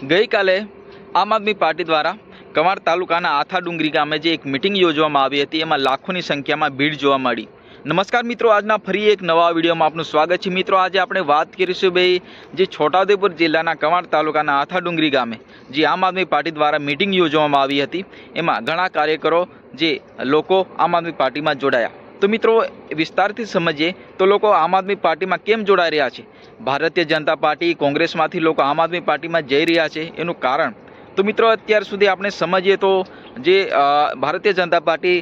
ગઈકાલે આમ આદમી પાર્ટી દ્વારા કવાડ તાલુકાના આથા ડુંગરી ગામે જે એક મિટિંગ યોજવામાં આવી હતી, એમાં લાખોની સંખ્યામાં ભીડ જોવા મળી. નમસ્કાર મિત્રો, આજના ફરી એક નવા વિડીયોમાં આપનું સ્વાગત છે. મિત્રો, આજે આપણે વાત કરીશું ભાઈ જે છોટાઉદેપુર જિલ્લાના કવાડ તાલુકાના આથા ડુંગરી ગામે જે આમ આદમી પાર્ટી દ્વારા મિટિંગ યોજવામાં આવી હતી. એમાં ઘણા કાર્યકરો જે લોકો આમ આદમી પાર્ટીમાં જોડાયા. તો મિત્રો, વિસ્તારથી સમજીએ તો લોકો આમ આદમી પાર્ટીમાં કેમ જોડાઈ રહ્યા છે? ભારતીય જનતા પાર્ટી, કોંગ્રેસમાંથી લોકો આમ આદમી પાર્ટીમાં જઈ રહ્યા છે એનું કારણ. તો મિત્રો, અત્યાર સુધી આપણે સમજીએ તો જે ભારતીય જનતા પાર્ટી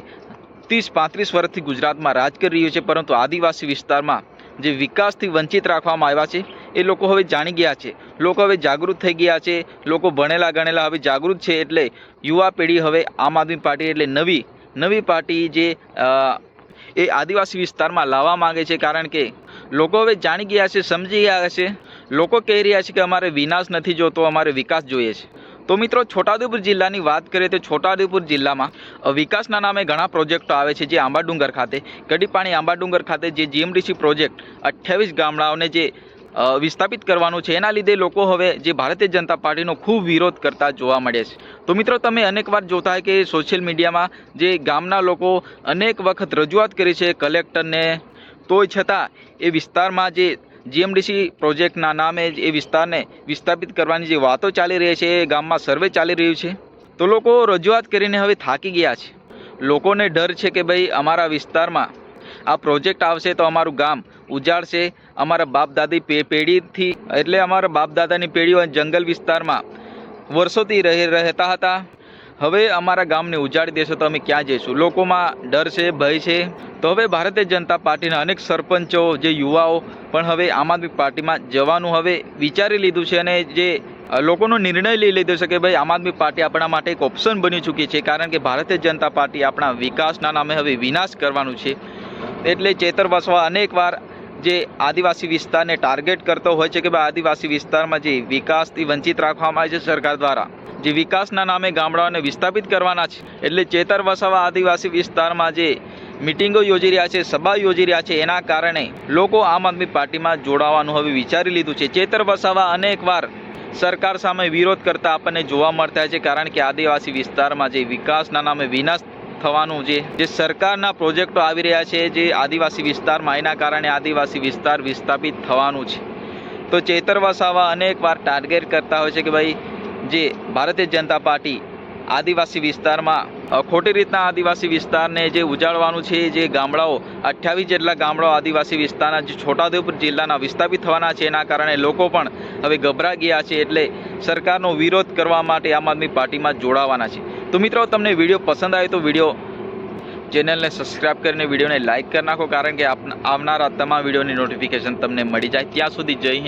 ત્રીસ, પાંત્રીસ વર્ષથી ગુજરાતમાં રાજ કરી રહ્યું છે, પરંતુ આદિવાસી વિસ્તારમાં જે વિકાસથી વંચિત રાખવામાં આવ્યા છે, એ લોકો હવે જાણી ગયા છે. લોકો હવે જાગૃત થઈ ગયા છે, લોકો ભણેલા ગણેલા હવે જાગૃત છે, એટલે યુવા પેઢી હવે આમ આદમી પાર્ટી, એટલે નવી નવી પાર્ટી જે એ આદિવાસી વિસ્તારમાં લાવવા માંગે છે કારણ કે લોકો હવે જાણી ગયા છે, સમજી ગયા છે. લોકો કહી રહ્યા છે કે અમારે વિનાશ નથી જોતો, અમારે વિકાસ જોઈએ છે. તો મિત્રો, છોટાઉદેપુર જિલ્લાની વાત કરીએ તો છોટાઉદેપુર જિલ્લામાં વિકાસના નામે ઘણા પ્રોજેક્ટો આવે છે, જે આંબાડુંગર ખાતે કડીપાણી આંબાડુંગર ખાતે જે જીએમડીસી પ્રોજેક્ટ અઠ્યાવીસ ગામડાઓને જે વિસ્થાપિત કરવાનું છે. એના લીધે લોકો હવે જે ભારતીય જનતા પાર્ટીનો ખૂબ વિરોધ કરતા જોવા મળે છે. તો મિત્રો, તમે અનેકવાર જોતા હોય કે સોશિયલ મીડિયામાં જે ગામના લોકો અનેક વખત રજૂઆત કરી છે કલેક્ટરને. તોય છતાં એ વિસ્તારમાં જે જીએમડીસી પ્રોજેક્ટના નામે એ વિસ્તારને વિસ્થાપિત કરવાની જે વાતો ચાલી રહી છે, એ ગામમાં સર્વે ચાલી રહ્યું છે. તો લોકો રજૂઆત કરીને હવે થાકી ગયા છે. લોકોને ડર છે કે ભાઈ અમારા વિસ્તારમાં આ પ્રોજેક્ટ આવશે તો અમારું ગામ ઉજાડશે. અમારા બાપ દાદી પે, પેઢીથી, એટલે અમારા બાપ દાદાની પેઢીઓ જંગલ વિસ્તારમાં વર્ષોથી રહે, રહેતા હતા. હવે અમારા ગામને ઉજાડી દેશો, તો અમે ક્યાં જઈશું? લોકોમાં ડર છે, ભય છે. તો હવે ભારતીય જનતા પાર્ટીના અનેક સરપંચો, જે યુવાઓ, પણ હવે આમ આદમી પાર્ટીમાં જવાનું હવે વિચારી લીધું છે અને જે લોકોનો નિર્ણય લઈ લીધો છે કે ભાઈ, આમ આદમી પાર્ટી આપણા માટે એક ઓપ્શન બની ચૂકી છે, કારણ કે ભારતીય જનતા પાર્ટી આપણા વિકાસના નામે હવે વિનાશ કરવાનું છે. એટલે ચેતર વસવા અનેકવાર જે આદિવાસી વિસ્તારને ટાર્ગેટ કરતો હોય છે કે ભાઈ આદિવાસી વિસ્તારમાં જે વિકાસથી વંચિત રાખવામાં આવે છે સરકાર દ્વારા. જે વિકાસના નામે ગામડાઓને વિસ્થાપિત કરવાના છે. એટલે ચેતર વસાવા આદિવાસી વિસ્તારમાં જે મિટિંગો યોજી રહ્યા છે, સભા યોજી રહ્યા છે, એના કારણે લોકો આમ આદમી પાર્ટીમાં જોડાવાનું હવે વિચારી લીધું છે. ચેતર વસાવા અનેકવાર સરકાર સામે વિરોધ કરતા આપણને જોવા મળતા છે, કારણ કે આદિવાસી વિસ્તારમાં જે વિકાસના નામે વિનાશ થવાનું જે જે સરકારના પ્રોજેક્ટો આવી રહ્યા છે, જે આદિવાસી વિસ્તારમાં એના કારણે આદિવાસી વિસ્તાર વિસ્થાપિત થવાનું છે. તો ચેતર વસાવા અનેકવાર ટાર્ગેટ કરતા હોય છે કે ભાઈ, જે ભારતીય જનતા પાર્ટી આદિવાસી વિસ્તારમાં ખોટી રીતના આદિવાસી વિસ્તારને જે ઉજાડવાનું છે, જે ગામડાઓ અઠ્યાવીસ જેટલા ગામડાઓ આદિવાસી વિસ્તારના જે છોટાઉદેપુર જિલ્લાના વિસ્થાપિત થવાના છે, એના કારણે લોકો પણ હવે ગભરા ગયા છે, એટલે સરકારનો વિરોધ કરવા માટે આમ આદમી પાર્ટીમાં જોડાવાના છે. તો મિત્રો, તમને વીડિયો પસંદ આવે તો વીડિયો ચેનલને સબસ્ક્રાઇબ કરીને વિડીયોને લાઇક કરી નાખો, કારણ કે આવનારા તમામ વિડીયોની નોટિફિકેશન તમને મળી જાય. ત્યાં સુધી હિન્દ.